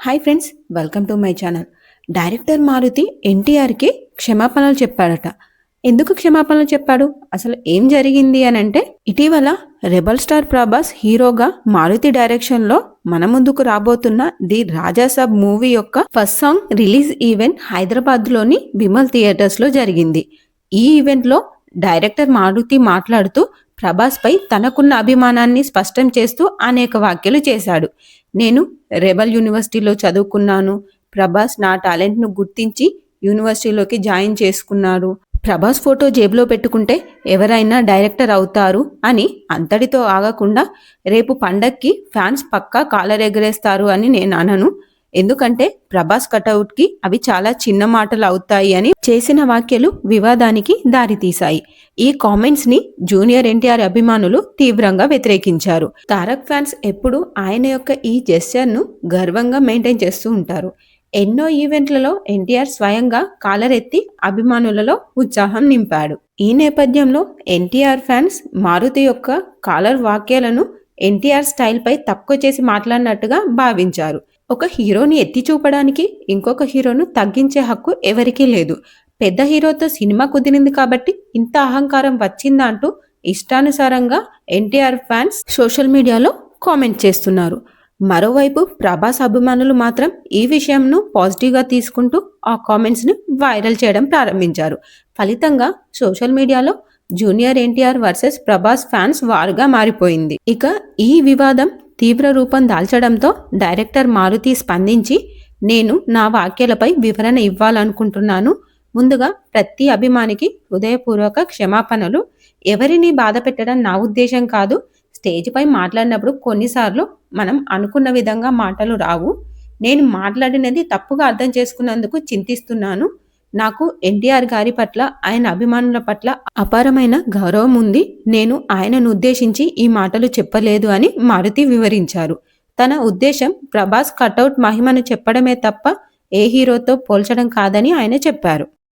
Hi friends welcome to my channel director Maruti ఎన్టీఆర్కి క్షమాపణలు చెప్పాడట. ఎందుకు క్షమాపణలు చెప్పాడు? అసలు ఏం జరిగింది అని అంటే ఇటీవల రెబల్ స్టార్ ప్రభాస్ హీరోగా మారుతి డైరెక్షన్లో మన ముందుకు రాబోతున్న ది రాజాసాబ్ మూవీ యొక్క ఫస్ట్ సాంగ్ రిలీజ్ ఈవెంట్ హైదరాబాద్లోని విమల్ థియేటర్స్లో జరిగింది. ఈ ఈవెంట్లో డైరెక్టర్ మారుతి మాట్లాడుతూ ప్రభాస్పై తనకున్న అభిమానాన్ని స్పష్టం చేస్తూ అనేక వ్యాఖ్యలు చేశాడు. నేను రెబల్ యూనివర్సిటీలో చదువుకున్నాను. ప్రభాస్ నా టాలెంట్ను గుర్తించి యూనివర్సిటీలోకి జాయిన్ చేసుకున్నాడు ప్రభాస్ ఫోటో జేబులో పెట్టుకుంటే ఎవరైనా డైరెక్టర్ అవుతారు అని అంతటితో ఆగకుండా రేపు పండక్కి ఫ్యాన్స్ పక్కా కాలర్ ఎగరేస్తారు అని నేను అనను. ఎందుకంటే ప్రభాస్ కటౌట్కి అవి చాలా చిన్న మాటలు అవుతాయి అని చేసిన వ్యాఖ్యలు వివాదానికి దారితీశాయి. ఈ కామెంట్స్ని జూనియర్ ఎన్టీఆర్ అభిమానులు తీవ్రంగా వ్యతిరేకించారు. తారక్ ఫ్యాన్స్ ఎప్పుడు ఆయన యొక్క ఈ జెస్చర్ను గర్వంగా మెయింటైన్ చేస్తూ ఉంటారు. ఎన్నో ఈవెంట్లలో ఎన్టీఆర్ స్వయంగా కాలరెత్తి అభిమానులలో ఉత్సాహం నింపాడు. ఈ నేపథ్యంలో ఎన్టీఆర్ ఫ్యాన్స్ మారుతి యొక్క కాలర్ వాక్యాలను ఎన్టీఆర్ స్టైల్పై తక్కువ చేసి మాట్లాడినట్టుగా భావించారు. ఒక హీరోని ఎత్తి చూపడానికి ఇంకొక హీరోను తగ్గించే హక్కు ఎవరికీ లేదు. పెద్ద హీరోతో సినిమా కుదిరింది కాబట్టి ఇంత అహంకారం వచ్చిందా అంటూ ఇష్టానుసారంగా ఎన్టీఆర్ ఫ్యాన్స్ సోషల్ మీడియాలో కామెంట్ చేస్తున్నారు. మరోవైపు ప్రభాస్ అభిమానులు మాత్రం ఈ విషయంను పాజిటివ్గా తీసుకుంటూ ఆ కామెంట్స్ని వైరల్ చేయడం ప్రారంభించారు. ఫలితంగా సోషల్ మీడియాలో junior NTR versus Prabhas fans వారుగా మారిపోయింది. ఇక ఈ వివాదం తీవ్ర రూపం దాల్చడంతో డైరెక్టర్ మారుతి స్పందించి నేను నా వాక్యాలపై వివరణ ఇవ్వాలనుకుంటున్నాను. ముందుగా ప్రతి అభిమానికి హృదయపూర్వక క్షమాపణలు. ఎవరిని బాధ పెట్టడం నా ఉద్దేశం కాదు. స్టేజ్పై మాట్లాడినప్పుడు కొన్నిసార్లు మనం అనుకున్న విధంగా మాటలు రావు. నేను మాట్లాడినది తప్పుగా అర్థం చేసుకున్నందుకు చింతిస్తున్నాను. నాకు ఎన్టీఆర్ గారి పట్ల ఆయన అభిమానుల పట్ల అపారమైన గౌరవం ఉంది. నేను ఆయనను ఉద్దేశించి ఈ మాటలు చెప్పలేదు అని మారుతి వివరించారు. తన ఉద్దేశం ప్రభాస్ కటౌట్ మహిమను చెప్పడమే తప్ప ఏ హీరోతో పోల్చడం కాదని ఆయన చెప్పారు.